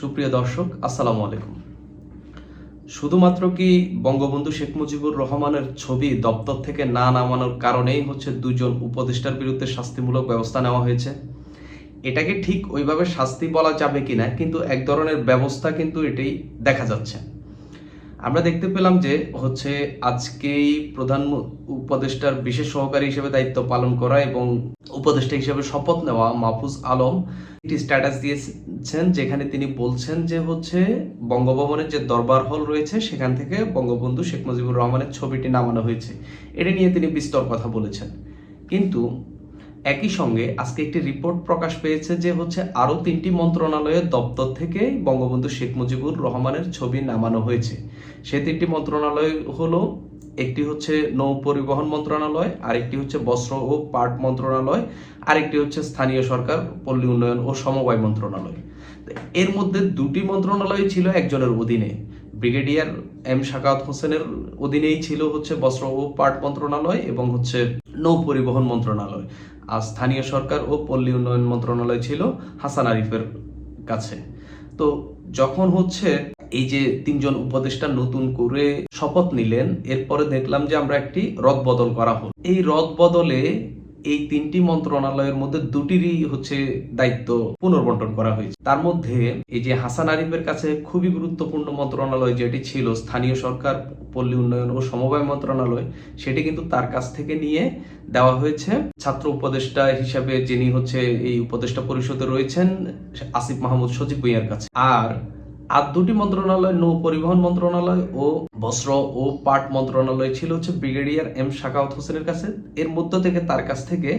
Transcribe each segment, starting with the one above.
সুপ্রিয় দর্শক, আসসালামু আলাইকুম। শুধুমাত্র কি বঙ্গবন্ধু শেখ মুজিবুর রহমানের ছবি দপ্তর থেকে না নামানোর কারণেই হচ্ছে দুজন উপদেষ্টার বিরুদ্ধে শাস্তিমূলক ব্যবস্থা নেওয়া হয়েছে? এটাকে ঠিক ওইভাবে শাস্তি বলা যাবে কিনা? কিন্তু এক ধরনের ব্যবস্থা কিন্তু এটাই দেখা যাচ্ছে। আমরা দেখতে পেলাম যে হচ্ছে আজকেই প্রধান উপদেষ্টার বিশেষ সহকারী হিসেবে দায়িত্ব পালন করা এবং উপদেষ্টা হিসেবে শপথ নেওয়া মাহফুজ আলম। একটি স্ট্যাটাস দিয়েছেন যেখানে তিনি বলছেন যে হচ্ছে বঙ্গভবনের যে দরবার হল রয়েছে, সেখান থেকে বঙ্গবন্ধু শেখ মুজিবুর রহমানের ছবিটি নামানো হয়েছে। এটা নিয়ে তিনি বিস্তর কথা বলেছেন। কিন্তু একই সঙ্গে আজকে একটি রিপোর্ট প্রকাশ পেয়েছে যে হচ্ছে আরও তিনটি মন্ত্রণালয়ের দপ্তর থেকে বঙ্গবন্ধু শেখ মুজিবুর রহমানের ছবি নামানো হয়েছে। সে তিনটি মন্ত্রণালয় হলো, একটি হচ্ছে নৌ পরিবহন মন্ত্রণালয়, আরেকটি হচ্ছে বস্ত্র ও পাট মন্ত্রণালয়, আরেকটি হচ্ছে স্থানীয় সরকার, পল্লী উন্নয়ন ও সমবায় মন্ত্রণালয়। এর মধ্যে দুটি মন্ত্রণালয় ছিল একজনের অধীনে। ব্রিগেডিয়ার এম শাকাত হোসেনের অধীনেই ছিল হচ্ছে বস্ত্র ও পাট মন্ত্রণালয় এবং হচ্ছে নৌ পরিবহন মন্ত্রণালয়। আর স্থানীয় সরকার ও পল্লী উন্নয়ন মন্ত্রণালয় ছিল হাসান আরিফের কাছে। তো যখন হচ্ছে এই যে তিনজন উপদেষ্টা নতুন করে শপথ নিলেন, এরপরে দেখলাম যে আমরা একটি রদ বদল করা হলো। এই রদ বদলে এই তিনটি মন্ত্রণালয়ের মধ্যে দুটিরই হচ্ছে দায়িত্ব পুনর্বন্টন করা হয়েছে। তার মধ্যে এই যে হাসান আরিফের কাছে খুবই গুরুত্বপূর্ণ মন্ত্রণালয় যেটি ছিল, স্থানীয় সরকার, পল্লী উন্নয়ন ও সমবায় মন্ত্রণালয়, সেটি কিন্তু তার কাছ থেকে নিয়ে দেওয়া হয়েছে। ছাত্র উপদেষ্টা হিসাবে যিনি হচ্ছে এই উপদেষ্টা পরিষদে রয়েছেন, আসিফ মাহমুদ সজীব ভুইয়ার কাছে। আর আর দুটি মন্ত্রণালয়, নৌ পরিবহন মন্ত্রণালয় ও বস্ত্র ও পাট মন্ত্রণালয় ছিল হচ্ছে ব্রিগেডিয়ার এম শাকাউত হোসেনের কাছে। এর মধ্য থেকে তার কাছ থেকে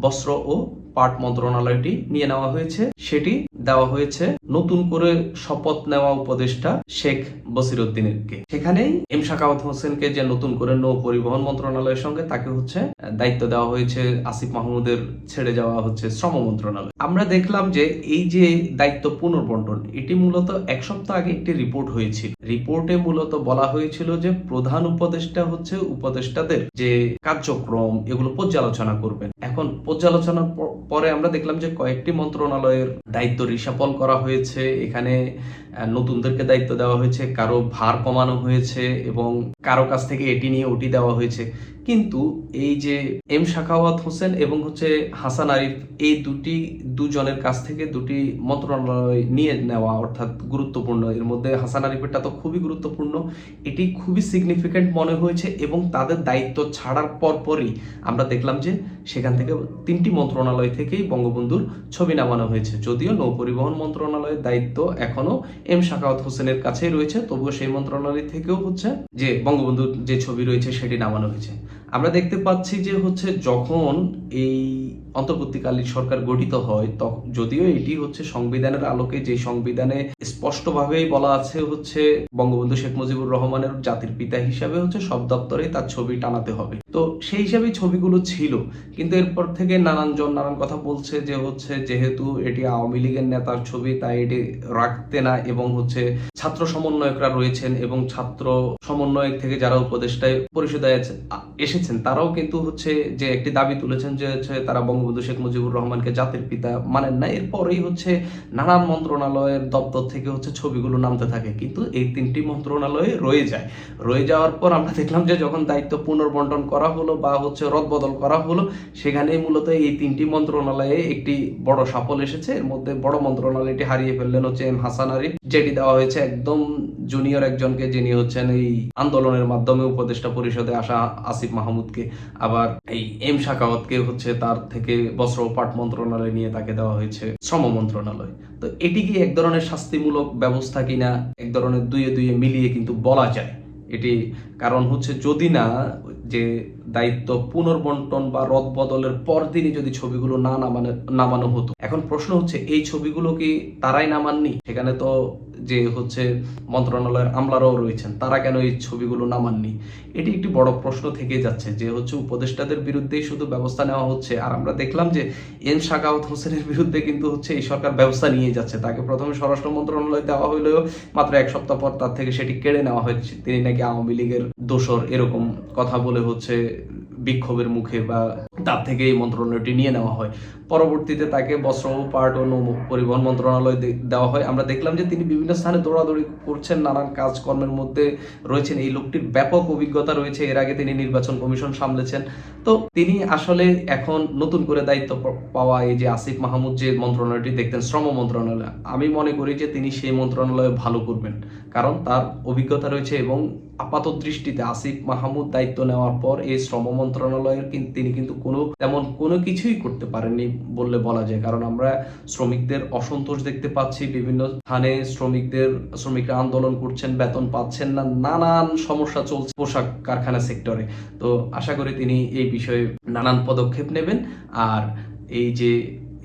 বস্ত্র ও পাট মন্ত্রণালয়টি নিয়ে নেওয়া হয়েছে। সেটি দেওয়া হয়েছে নতুন করে শপথ নেওয়া উপদেষ্টা শেখ বসিরুদ্দিনেরকে সেখানেই এম শাকাওয়াত হোসেনকে যে নতুন করে নৌ পরিবহন মন্ত্রণালয়ের সঙ্গে তাকে হচ্ছে দায়িত্ব দেওয়া হয়েছে, আসিফ মাহমুদের ছেড়ে যাওয়া হচ্ছে শ্রম মন্ত্রণালয়। আমরা দেখলাম যে এই যে দায়িত্ব পুনর্বন্টন, এটি মূলত এক সপ্তাহ আগে একটি রিপোর্ট হয়েছিল। রিপোর্টে মূলত বলা হয়েছিল যে প্রধান উপদেষ্টা হচ্ছে উপদেষ্টাদের যে কার্যক্রম, এগুলো পর্যালোচনা করবেন। এখন পর্যালোচনার প- পরে আমরা দেখলাম যে কয়েকটি মন্ত্রণালয়ের দায়িত্ব রিসাপল করা হয়েছে। এখানে নতুনদেরকে দায়িত্ব দেওয়া হয়েছে, কারও ভার কমানো হয়েছে এবং কারও কাছ থেকে এটি নিয়ে ওটি দেওয়া হয়েছে। কিন্তু এই যে এম শাখাওয়াত হোসেন এবং হচ্ছে হাসান আরিফ, এই দুটি দুজনের কাছ থেকে দুটি মন্ত্রণালয় নিয়ে নেওয়া অর্থাৎ গুরুত্বপূর্ণ। এর মধ্যে হাসান আরিফেরটা তো খুবই গুরুত্বপূর্ণ। এটি খুবই সিগনিফিক্যান্ট মনে হয়েছে এবং তাদের দায়িত্ব ছাড়ার পরপরই আমরা দেখলাম যে সেখান থেকে তিনটি মন্ত্রণালয় থেকেই বঙ্গবন্ধুর ছবি নামানো হয়েছে। যদিও নৌপরিবহন মন্ত্রণালয়ের দায়িত্ব এখনও এম শাকাওয়াত হোসেনের কাছেই রয়েছে, তবুও সেই মন্ত্রণালয় থেকেও হচ্ছে যে বঙ্গবন্ধুর যে ছবি রয়েছে সেটি নামানো হয়েছে। আমরা দেখতে পাচ্ছি যে হচ্ছে যখন এই অন্তর্বর্তীকালীন সরকার গঠিত হয় যদিও এটি হচ্ছে সংবিধানের আলোকে যে সংবিধানে স্পষ্টভাবেই বলা আছে হচ্ছে বঙ্গবন্ধু শেখ মুজিবুর রহমানের জাতির পিতা হিসাবে হচ্ছে সব দপ্তরে তার ছবি টানাতে হবে। তো সেই হিসাবে ছবিগুলো ছিল। কিন্তু এরপর থেকে নানান জন নানান কথা বলছে যে হচ্ছে যেহেতু এটি আওয়ামী লীগের নেতার ছবি, তাই এটি রাখতে না এবং হচ্ছে ছাত্র সমন্বয়করা রয়েছেন এবং ছাত্র সমন্বয়ক থেকে যারা উপদেষ্টায় পরিষদে এসেছেন, তারাও কিন্তু হচ্ছে যে একটি দাবি তুলেছেন যে হচ্ছে তারা বঙ্গবন্ধু শেখ মুজিবুর রহমানকে জাতির পিতা মানেন না। এরপরেই হচ্ছে নানান মন্ত্রণালয়ের দপ্তর থেকে হচ্ছে ছবিগুলো নামতে থাকে। কিন্তু এই তিনটি মন্ত্রণালয়ে রয়ে যায়। রয়ে যাওয়ার পর আমরা দেখলাম যে যখন দায়িত্ব পুনর্বন্টন করা হলো বা হচ্ছে রদবদল করা হলো, সেখানেই মূলত এই তিনটি মন্ত্রণালয়ে একটি বড় সাফল এসেছে। এর মধ্যে বড় মন্ত্রণালয়টি হারিয়ে ফেললেন হচ্ছে এম হাসান আরিফ। যেটি দেওয়া হয়েছে একদম জুনিয়র একজনকে যিনি হচ্ছেন এই আন্দোলনের মাধ্যমে উপদেষ্টা পরিষদে আসা আসিফ মাহমুদকে। আবার এই এম শাকাওয়াতকে হচ্ছে তার থেকে বস্ত্র পাট মন্ত্রণালয় নিয়ে তাকে দেওয়া হয়েছে শ্রম মন্ত্রণালয়। তো এটি কি এক ধরনের শাস্তিমূলক ব্যবস্থা কিনা? এক ধরনের দুয়ে দুয়ে মিলিয়ে কিন্তু বলা যায়। এটি কারণ হচ্ছে যদি না, যে দায়িত্ব পুনর্বন্টন বা রদ বদলের পরদিনই যদি ছবিগুলো না নামানো নামানো হতো। এখন প্রশ্ন হচ্ছে, এই ছবিগুলো কি তারাই নামাননি সেখানে তো যে হচ্ছে মন্ত্রণালয়ের আমলারাও রয়েছেন, তারা কেন এই ছবিগুলো নামাননি এটি একটি বড় প্রশ্ন থেকে যাচ্ছে যে হচ্ছে উপদেষ্টাদের বিরুদ্ধেই শুধু ব্যবস্থা নেওয়া হচ্ছে, আর আমরা দেখলাম যে এম শাকাওয়াত হোসেনের বিরুদ্ধে কিন্তু হচ্ছে এই সরকার ব্যবস্থা নিয়ে যাচ্ছে। তাকে প্রথমে স্বরাষ্ট্র মন্ত্রণালয় দেওয়া হলেও মাত্র এক সপ্তাহ পর তার থেকে সেটি কেড়ে নেওয়া হয়েছে। তিনি নাকি আওয়ামী লীগের দোসর এরকম কথা বলে হচ্ছে বিক্ষোভের মুখে বা তার থেকে এই মন্ত্রণালয়টি নিয়ে নেওয়া হয়। পরবর্তীতে তাকে বস্ত্র পাট ও পরিবহন মন্ত্রণালয় দেওয়া হয়। আমরা দেখলাম যে তিনি বিভিন্ন স্থানে দৌড়াদৌড়ি করছেন, নানান কাজকর্মের মধ্যে রয়েছেন। এই লোকটির ব্যাপক অভিজ্ঞতা রয়েছে। এর আগে তিনি নির্বাচন কমিশন সামলেছেন। তো তিনি আসলে এখন নতুন করে দায়িত্ব পাওয়া এই যে আসিফ মাহমুদ যে মন্ত্রণালয়টি দেখতেন, শ্রম মন্ত্রণালয়, আমি মনে করি যে তিনি সেই মন্ত্রণালয়ে ভালো করবেন। কারণ তার অভিজ্ঞতা রয়েছে এবং আপাত দৃষ্টিতে আসিফ মাহমুদ দায়িত্ব নেওয়ার পর এই শ্রম মন্ত্রণালয়ের তিনি কিন্তু কোনো তেমন কোনো কিছুই করতে পারেননি বললে বলা যায়। কারণ আমরা শ্রমিকদের অসন্তোষ দেখতে পাচ্ছি, বিভিন্ন স্থানে শ্রমিকদের, শ্রমিকরা আন্দোলন করছেন, বেতন পাচ্ছেন না, নানান সমস্যা চলছে পোশাক কারখানা সেক্টরে। তো আশা করি তিনি এই বিষয়ে নানান পদক্ষেপ নেবেন। আর এই যে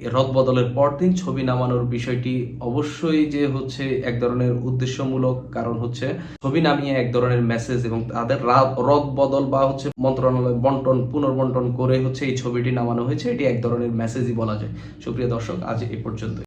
রদ বদলের পরদিন ছবি নামানোর বিষয়টি অবশ্যই যে হচ্ছে এক ধরনের উদ্দেশ্যমূলক কারণ হচ্ছে ছবি নামিয়ে এক ধরনের মেসেজ এবং তাদের রা- রদ বদল বা হচ্ছে মন্ত্রণালয় বন্টন, পুনর্বন্টন করে হচ্ছে এই ছবিটি নামানো হয়েছে, এটি এক ধরনের মেসেজই বলা যায়। সুপ্রিয় দর্শক, আজ এ পর্যন্ত